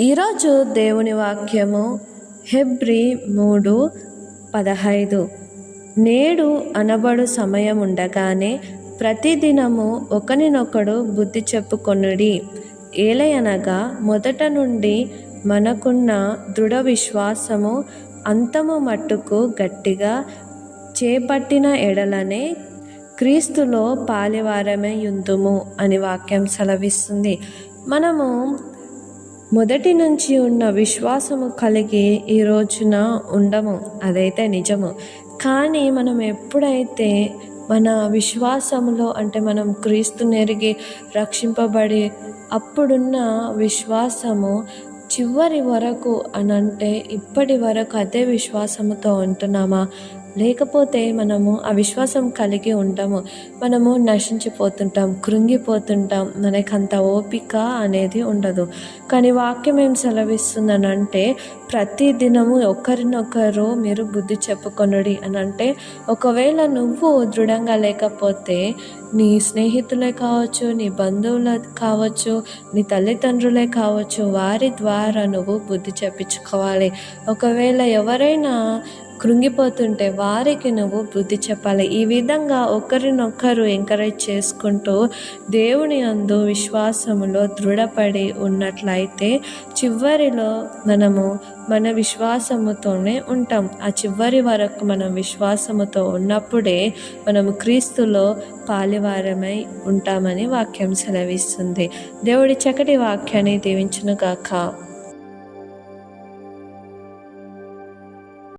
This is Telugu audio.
ఈరోజు దేవుని వాక్యము హెబ్రి మూడు పదహైదు. నేడు అనబడు సమయం ఉండగానే ప్రతిదినము ఒకరినొకడు బుద్ధి చెప్పుకొనుడి. ఏలయనగా మొదట నుండి మనకున్న దృఢ విశ్వాసము అంతము మట్టుకు గట్టిగా చేపట్టిన ఎడలనే క్రీస్తులో పాలివారమే యుందుము అని వాక్యం సెలవిస్తుంది. మనము మొదటి నుంచి ఉన్న విశ్వాసము కలిగి ఈ రోజున ఉండము. అదైతే నిజము. కానీ మనం ఎప్పుడైతే మన విశ్వాసంలో అంటే మనం క్రీస్తు నెరిగి రక్షింపబడి అప్పుడున్న విశ్వాసము చివరి వరకు అని అంటే ఇప్పటి వరకు అదే విశ్వాసముతో ఉంటున్నామా? లేకపోతే మనము అవిశ్వాసం కలిగి ఉంటాము. మనము నశించిపోతుంటాం కృంగిపోతుంటాం. మనకు అంత ఓపిక అనేది ఉండదు. కానీ వాక్యం ఏం సెలవిస్తుందనంటే ప్రతి దినము ఒకరినొకరు మీరు బుద్ధి చెప్పుకొనుడి అని అంటే ఒకవేళ నువ్వు దృఢంగా లేకపోతే నీ స్నేహితులే కావచ్చు నీ బంధువులు కావచ్చు నీ తల్లిదండ్రులే కావచ్చు వారి ద్వారా నువ్వు బుద్ధి చెప్పించుకోవాలి. ఒకవేళ ఎవరైనా కృంగిపోతుంటే వారికి నువ్వు బుద్ధి చెప్పాలి. ఈ విధంగా ఒకరినొకరు ఎంకరేజ్ చేసుకుంటూ దేవుని అందు విశ్వాసములో దృఢపడి ఉన్నట్లయితే చివరిలో మనము మన విశ్వాసముతోనే ఉంటాం. ఆ చివరి వరకు మనం విశ్వాసముతో ఉన్నప్పుడే మనము క్రీస్తులో పాలివారమై ఉంటామని వాక్యం సెలవిస్తుంది. దేవుడి చక్కటి వాక్యాన్ని దీవించునుగాక.